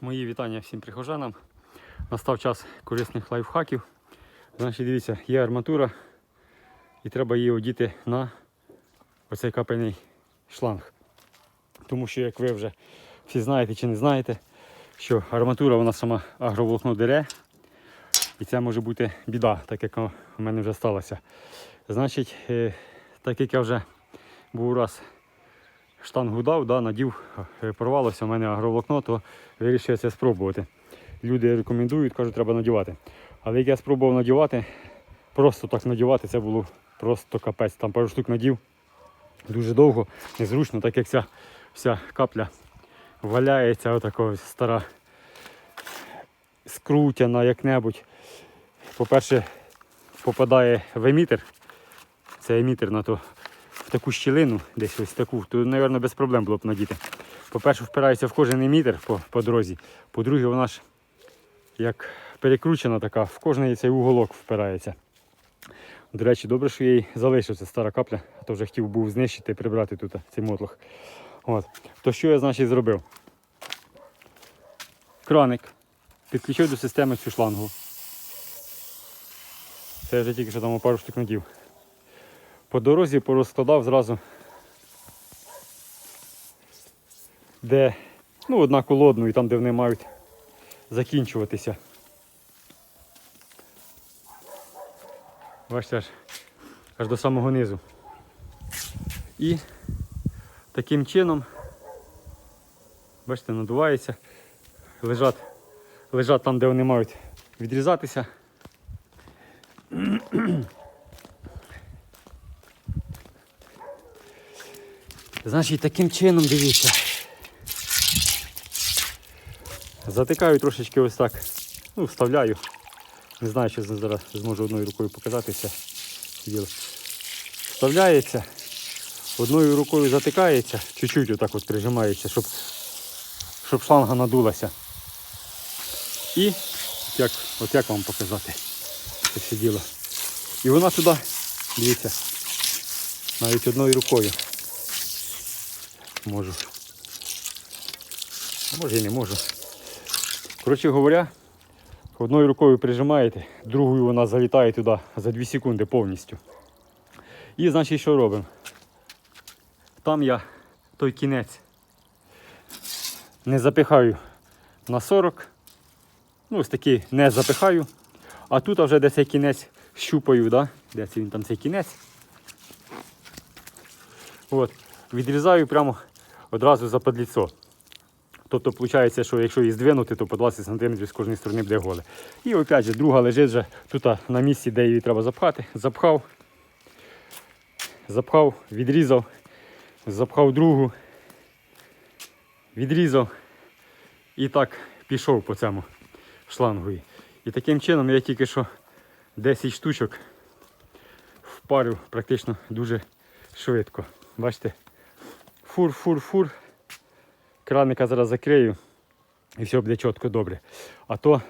Мої вітання всім прихожанам. Настав час корисних лайфхаків. Значить, дивіться, є арматура і треба її одіти на оцей капельний шланг. Тому що, як ви вже всі знаєте чи не знаєте, що арматура вона сама агроволокно дере. І це може бути біда, так як у мене вже сталося. Значить, е, так як я вже був раз штангу дав, да, надів, е, порвалося в мене агроволокно, то вирішив це спробувати. Люди рекомендують, кажуть, треба надівати. Але як я спробував надівати, просто так надівати, це було просто капець. Там пару штук надів дуже довго, незручно, так як ця вся капля валяється, отако стара скрутяна як-небудь. По-перше, попадає в емітер. Це емітер на то в таку щілину, десь ось таку, то, мабуть, без проблем було б надіти. По-перше, впирається в кожен емітер по, по дорозі. По-друге, вона ж як перекручена така, в кожний цей уголок впирається. До речі, добре, що я їй залишив, це стара капля, а то вже хотів був знищити і прибрати тут цей мотлох. От. То що я, значить, зробив? Краник. Підключив до системи цю шлангу. Це вже тільки що там пару штук надів. По дорозі порозкладав зразу, де ну, одна колодну і там, де вони мають закінчуватися. Бачите, аж, аж до самого низу. І таким чином, бачите, надувається, лежать, лежать там, де вони мають відрізатися. Значить, таким чином дивіться. Затикаю трошечки ось так. Ну, вставляю. Не знаю, чи зараз зможу одною рукою показатися. Вставляється. Одною рукою затикається, чуть-чуть отак от прижимається, щоб, щоб шланга надулася. І от як, от як вам показати це все діло. І вона туди, дивіться, навіть одною рукою можу. Може і не можу. Коротше говоря, одною рукою прижимаєте, другою вона залітає туди за 2 секунди повністю. І значить що робимо? Там я той кінець не запихаю на 40. Ну, ось такий не запихаю. А тут вже де цей кінець щупаю, да? де він там цей кінець. От. Відрізаю прямо одразу за подліцо. Тобто, виходить, що якщо її здвинути, то по 20 см з кожної сторони буде голе. І опять же, друга лежить вже тут на місці, де її треба запхати. Запхав, запхав, відрізав, запхав другу, відрізав і так пішов по цьому шлангу. І таким чином я тільки що 10 штучок впарив практично дуже швидко. Бачите? Фур, фур, фур. Краника зараз закрию і все буде чітко добре. А то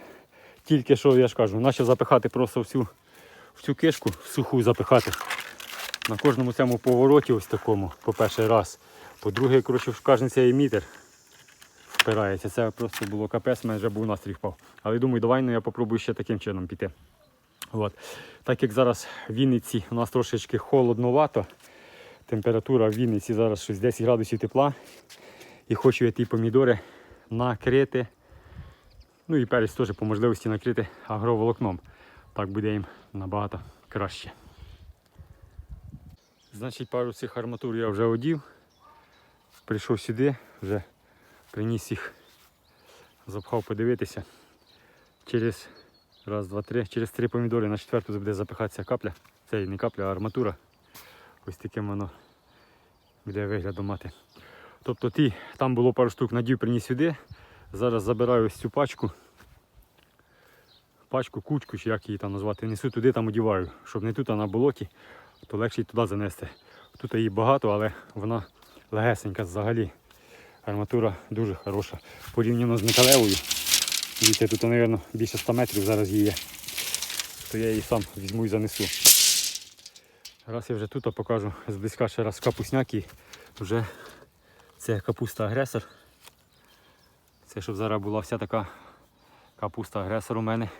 тільки що, я ж кажу, почав запихати просто всю, всю кишку, в суху запихати. На кожному цьому повороті ось такому, по перший раз. По-друге, коротше, в кожен цей емітер впирається. Це просто було капець, в мене вже був настрій впав. Але думаю, давай ну, я попробую ще таким чином піти. От. Так як зараз в Вінниці у нас трошечки холодновато, температура в Вінниці зараз щось 10 градусів тепла. І хочу я ті помідори накрити. Ну і перець теж по можливості накрити агроволокном. Так буде їм набагато краще. Значить, пару цих арматур я вже одів. Прийшов сюди, вже приніс їх, запхав подивитися. Через раз, два, три, через три помідори на четверту буде запихатися капля. Це не капля, а арматура. Ось таким воно буде виглядом мати. Тобто ті, там було пару штук, надів приніс сюди. Зараз забираю ось цю пачку. Пачку, кучку, чи як її там назвати, несу туди, там одіваю, щоб не тут, а на болоті, то легше її туди занести. Тут її багато, але вона легесенька взагалі. Арматура дуже хороша. Порівняно з металевою. Дивіться, тут, мабуть, більше 100 метрів зараз її є. То я її сам візьму і занесу. Раз я вже тут покажу зблизька ще раз капусняки. Вже це капуста агресор. Це щоб зараз була вся така капуста агресор у мене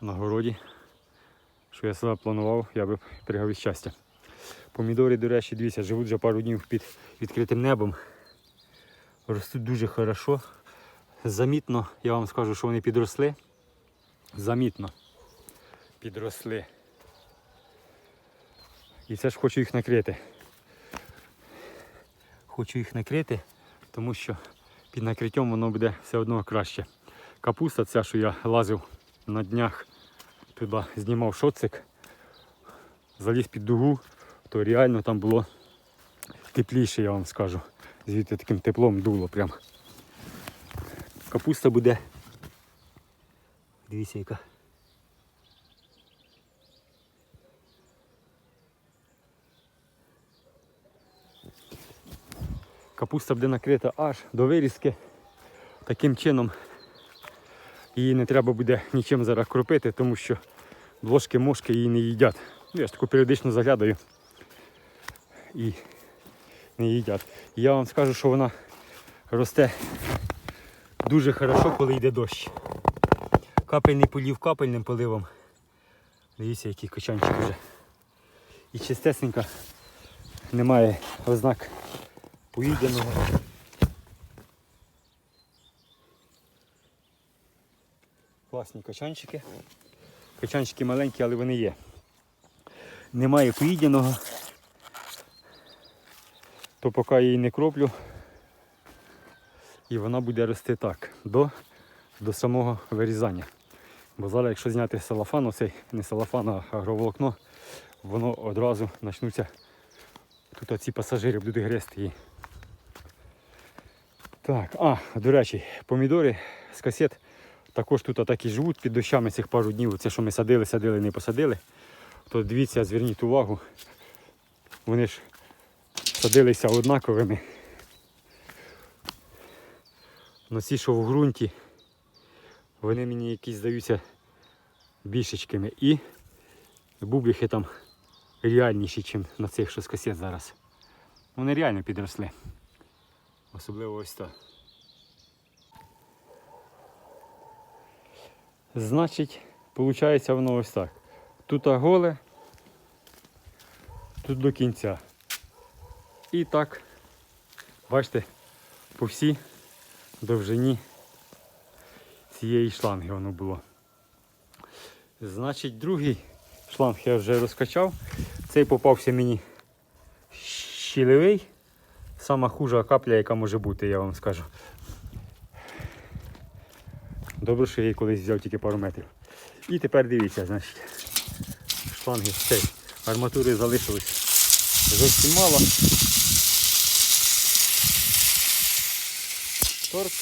на городі. Що я себе планував, я би пригав від щастя. Помідори, до речі, дивіться, живуть вже пару днів під відкритим небом. Ростуть дуже хорошо. Замітно, я вам скажу, що вони підросли. Замітно підросли. І це ж хочу їх накрити. Хочу їх накрити, тому що під накриттям воно буде все одно краще. Капуста ця, що я лазив на днях, туди знімав шоцик, заліз під дугу, то реально там було тепліше, я вам скажу. Звідти таким теплом дуло прям. Капуста буде. Дивіться яка. Капуста буде накрита аж до вирізки. Таким чином її не треба буде нічим зараз кропити, тому що ложки-мошки її не їдять. Ну, Я ж таку періодично заглядаю і не їдять. Я вам скажу, що вона росте дуже хорошо, коли йде дощ. Капельний полів капельним поливом. Дивіться, який кочанчик вже. І чистесенька немає ознак поїденого. Класні качанчики. Качанчики маленькі, але вони є. Немає поїденого, то поки я її не кроплю. І вона буде рости так, до, до самого вирізання. Бо зараз, якщо зняти салафан, оцей не салафан, а агроволокно, воно одразу почнуться. Тут оці пасажири будуть грести її. Так, а, до речі, помідори з касет також тут так і живуть під дощами цих пару днів. Це що ми садили, садили, не посадили. То дивіться, зверніть увагу. Вони ж садилися однаковими. Но ці, що в ґрунті, вони мені якісь здаються більшечкими. І бубліхи там реальніші, ніж на цих, що з зараз. Вони реально підросли. Особливо ось так. Значить, виходить воно ось так. Тут голе, тут до кінця. І так, бачите, по всій довжині цієї шланги воно було. Значить, другий шланг я вже розкачав. Цей попався мені щілевий. Сама хужа капля, яка може бути, я вам скажу. Добре, що я її колись взяв тільки пару метрів. І тепер дивіться, значить, шланги цей, арматури залишилось зовсім мало. Торк,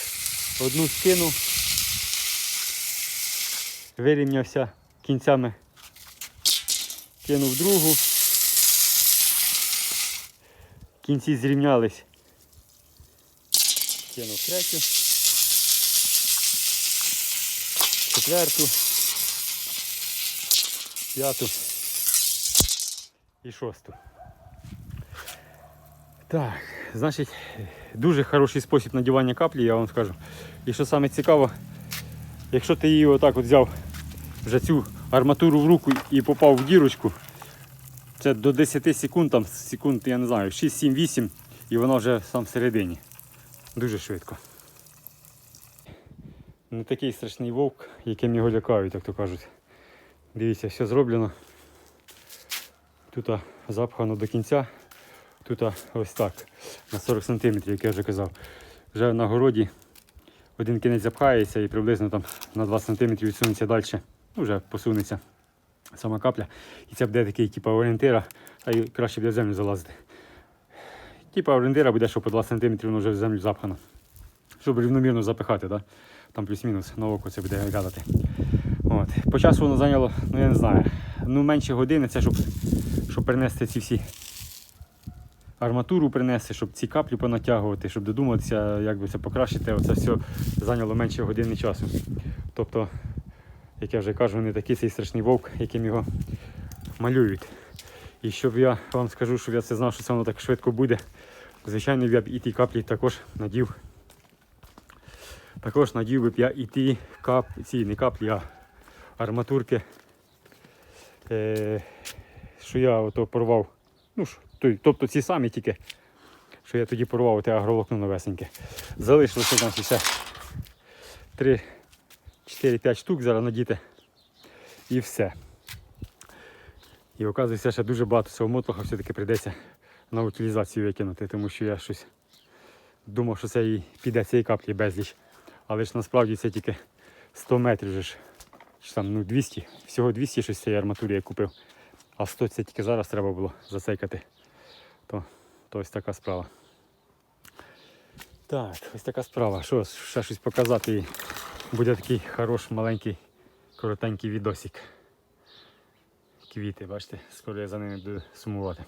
одну скинув, вирівнявся кінцями, кинув другу. Кінці зрівнялись. Кинув третю. Четверту. П'яту. І шосту. Так, значить, дуже хороший спосіб надівання каплі, я вам скажу. І що саме цікаво, якщо ти її отак от взяв вже цю арматуру в руку і попав в дірочку, це до 10 секунд, там секунд, я не знаю, 6, 7, 8 і воно вже сам всередині. Дуже швидко. Не такий страшний вовк, яким його лякають, як то кажуть. Дивіться, все зроблено. Тут запхано до кінця. Тут ось так, на 40 см, як я вже казав. Вже на городі один кінець запхається і приблизно там на 2 см відсунеться далі. Ну, вже посунеться сама капля. І це буде такий, типу, орієнтира, а й краще буде в землю залазити. Типа орієнтира буде, що по 2 см вже в землю запхано. Щоб рівномірно запихати, да? там плюс-мінус на око це буде гадати. От. По часу воно зайняло, ну я не знаю, ну менше години, це щоб, щоб перенести ці всі арматуру принести, щоб ці каплі понатягувати, щоб додуматися, як би це покращити. Оце все зайняло менше години часу. Тобто, як я вже кажу, не такий цей страшний вовк, яким його малюють. І щоб я вам скажу, щоб я це знав, що це воно так швидко буде. Звичайно, я б і ті каплі також надів Також надів би б я і ті кап, не каплі, а арматурки. Е, що я ото порвав. Ну, тобто ці самі тільки, що я тоді порвав те агроволокно новесеньке. Залишилося там ще 3, 4-5 штук зараз надіти. І все. І оказується, ще дуже багато цього мотлоха все-таки прийдеться на утилізацію викинути, тому що я щось думав, що це і піде цієї каплі безліч. Але ж насправді це тільки 100 метрів же ж. Чи там ну 200, всього 200 щось цієї арматури я купив. А 100 це тільки зараз треба було зацейкати. То, то ось така справа. Так, ось така справа. Що, ще щось показати. Буде такий хороший, маленький, коротенький відосик. Квіти, бачите, скоро я за ними буду сумувати.